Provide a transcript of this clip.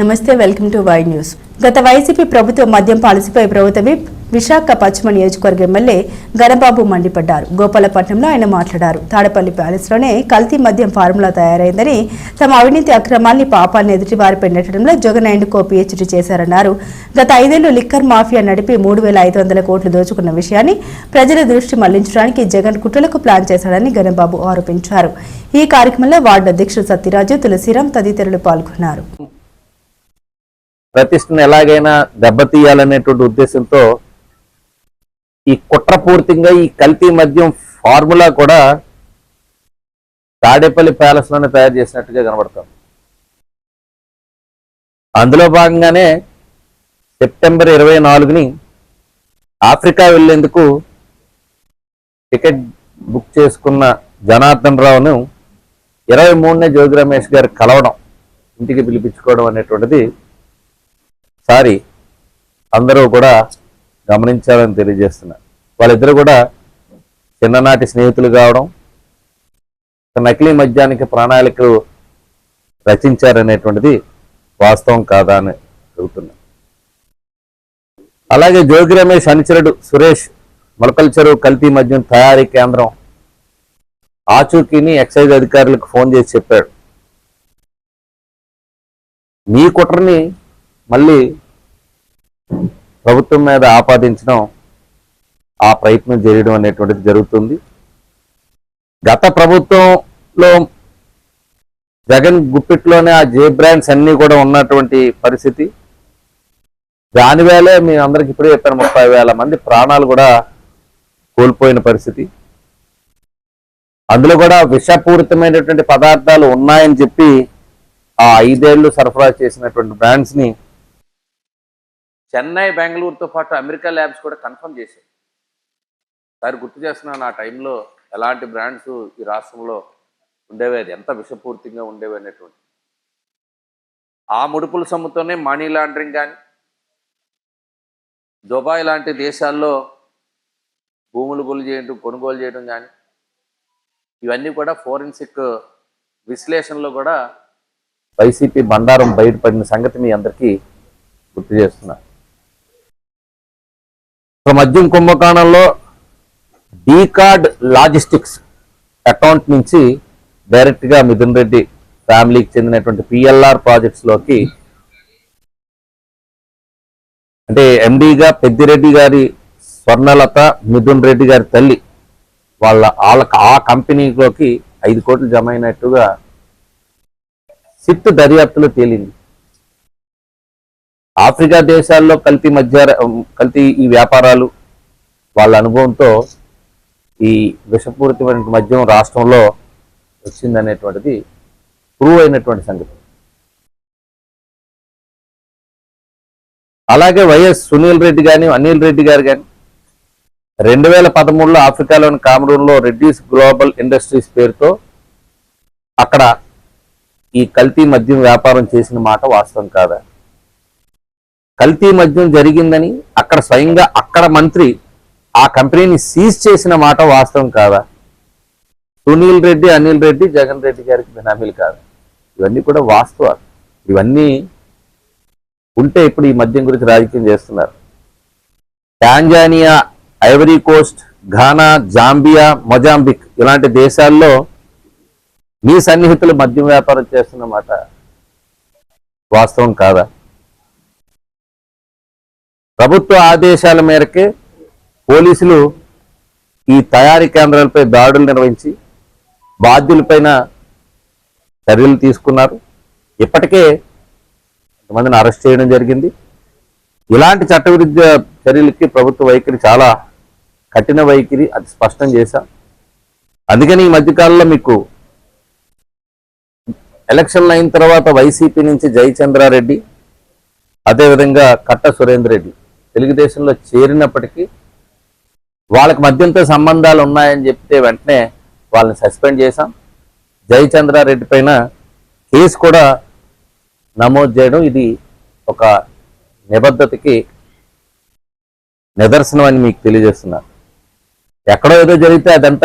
నమస్తే welcome to Y news. గత YCP ప్రభుత్వ మద్యం పాలసీపై ప్రభుత్వ విప్ విశాఖ పశ్చిమ నియోజకవర్గ ఎమ్మెల్యే గణబాబు మండిపడ్డారు. గోపాలపట్నంలో ఆయన మాట్లాడారు. తాడపల్లి ప్యాలెస్లోనే కల్తీ మద్యం ఫార్ములా తయారైందని తమ అవినీతి అక్రమాల్ని పాపాన్ని ఎదుటివారిపై నెట్టడంలో జగన్ అండ్ కో పిహెచ్డీ చేశారన్నారు. గత ఐదేళ్ళు లిక్కర్ మాఫియా నడిపి మూడు వేల ఐదు వందల కోట్లు దోచుకున్న విషయాన్ని ప్రజల దృష్టి మళ్ళించడానికి జగన్ కుట్రలకు ప్లాన్ చేశాడని గణబాబు ఆరోపించారు. ఈ కార్యక్రమంలో వార్డు అధ్యక్షుడు సత్యరాజు తులసిరాం తదితరులు పాల్గొన్నారు. ప్రతిష్టను ఎలాగైనా దెబ్బతీయాలనేటువంటి ఉద్దేశంతో ఈ కుట్రపూర్తిగా ఈ కల్తీ మద్యం ఫార్ములా కూడా తాడేపల్లి ప్యాలెస్లోనే తయారు చేసినట్టుగా కనబడుతుంది. అందులో భాగంగానే సెప్టెంబర్ ఇరవై నాలుగుని ఆఫ్రికా వెళ్ళేందుకు టికెట్ బుక్ చేసుకున్న జనార్దన్ రావును ఇరవై మూడునే జోగి రమేష్ గారు కలవడం ఇంటికి పిలిపించుకోవడం అనేటువంటిది సారి అందరూ కూడా గమనించాలని తెలియజేస్తున్నా. వాళ్ళిద్దరు కూడా చిన్ననాటి స్నేహితులు కావడం నకిలీ మద్యానికి ప్రణాళికలు రచించారనేటువంటిది వాస్తవం కాదా అని చెబుతున్నా అలాగే జోగి రమేష్ అనుచరుడు సురేష్ మొలకల చెరువు కల్తీ మద్యం తయారీ కేంద్రం ఆచూకీని ఎక్సైజ్ అధికారులకు ఫోన్ చేసి చెప్పాడు. మీ కుట్రని మళ్ళీ ప్రభుత్వం మీద ఆపాదించడం ఆ ప్రయత్నం చేయడం అనేటువంటిది జరుగుతుంది. గత ప్రభుత్వంలో జగన్ గుప్పిట్లోనే ఆ జే బ్రాండ్స్ అన్నీ కూడా ఉన్నటువంటి పరిస్థితి. దానివేళే మీ అందరికి ఇప్పుడే చెప్పాను ముప్పై వేల మంది ప్రాణాలు కూడా కోల్పోయిన పరిస్థితి. అందులో కూడా విషపూరితమైనటువంటి పదార్థాలు ఉన్నాయని చెప్పి ఆ ఐదేళ్ళు సరఫరా చేసినటువంటి బ్రాండ్స్ని చెన్నై బెంగళూరుతో పాటు అమెరికా ల్యాబ్స్ కూడా కన్ఫర్మ్ చేశాయి. సార్ గుర్తు చేస్తున్నాను ఆ టైంలో ఎలాంటి బ్రాండ్స్ ఈ రాష్ట్రంలో ఉండేవి? అది ఎంత విషపూర్తిగా ఉండేవి అనేటువంటి ఆ ముడుపుల సొమ్ముతోనే మనీ లాండరింగ్ కానీ దుబాయ్ లాంటి దేశాల్లో భూములు కొలు చేయడం కొనుగోలు చేయడం కానీ ఇవన్నీ కూడా ఫోరెన్సిక్ విశ్లేషణలో కూడా వైసీపీ బండారం బయటపడిన సంగతి మీ అందరికీ గుర్తు చేస్తున్నారు ఒక మద్యం కుంభకోణంలో డీ కార్డ్ లాజిస్టిక్స్ అకౌంట్ నుంచి డైరెక్ట్గా మిథున్ రెడ్డి ఫ్యామిలీకి చెందినటువంటి పిఎల్ఆర్ ప్రాజెక్ట్స్లోకి అంటే ఎండీగా పెద్దిరెడ్డి గారి స్వర్ణలత మిథున్ రెడ్డి గారి తల్లి వాళ్ళ వాళ్ళ ఆ కంపెనీలోకి ఐదు కోట్లు జమ అయినట్టుగా సిట్ దర్యాప్తులో తేలింది. ఆఫ్రికా దేశాల్లో కల్తీ మధ్య కల్తీ ఈ వ్యాపారాలు వాళ్ళ అనుభవంతో ఈ విషపూరితమైన మద్యం రాష్ట్రంలో వచ్చిందనేటువంటిది ప్రూవ్ అయినటువంటి సంగతి. అలాగే వైఎస్ సునీల్ రెడ్డి కానీ అనిల్ రెడ్డి గారు కానీ రెండు వేల పదమూడులో ఆఫ్రికాలోని కామరూన్లో రెడ్డీస్ గ్లోబల్ ఇండస్ట్రీస్ పేరుతో అక్కడ ఈ కల్తీ మద్యం వ్యాపారం చేసిన మాట వాస్తవం కాదా? కల్తీ మద్యం జరిగిందని అక్కడ స్వయంగా అక్కడ మంత్రి ఆ కంపెనీని సీజ్ చేసిన మాట వాస్తవం కాదా? సునీల్ రెడ్డి అనిల్ రెడ్డి జగన్ రెడ్డి గారికి బినామీలు కాదు. ఇవన్నీ కూడా వాస్తవాలు. ఇవన్నీ ఉంటే ఇప్పుడు ఈ మద్యం గురించి రాజకీయం చేస్తున్నారు. Tanzania Ivory Coast Ghana Zambia Mozambique ఇలాంటి దేశాల్లో మీ సన్నిహితులు మద్యం వ్యాపారం చేస్తున్నమాట వాస్తవం కాదా? ప్రభుత్వ ఆదేశాల మేరకే పోలీసులు ఈ తయారీ కేంద్రాలపై దాడులు నిర్వహించి బాధ్యులపైన చర్యలు తీసుకున్నారు. ఇప్పటికే కొంతమందిని అరెస్ట్ చేయడం జరిగింది. ఇలాంటి చట్టవిరుద్ధ చర్యలకి ప్రభుత్వ వైఖరి చాలా కఠిన వైఖరి అది స్పష్టం చేశాం. అందుకని ఈ మధ్యకాలంలో మీకు ఎలక్షన్లు అయిన తర్వాత వైసీపీ నుంచి జయచంద్రారెడ్డి అదేవిధంగా కట్ట సురేందర్ రెడ్డి తెలుగుదేశంలో చేరినప్పటికీ వాళ్ళకి మద్యంతో సంబంధాలు ఉన్నాయని చెప్తే వెంటనే వాళ్ళని సస్పెండ్ చేశాం. జయచంద్రారెడ్డి పైన కేసు కూడా నమోదు చేయడం ఇది ఒక నిబద్ధతకి నిదర్శనం అని మీకు తెలియజేస్తున్నారు ఎక్కడో ఏదో జరిగితే అదంతా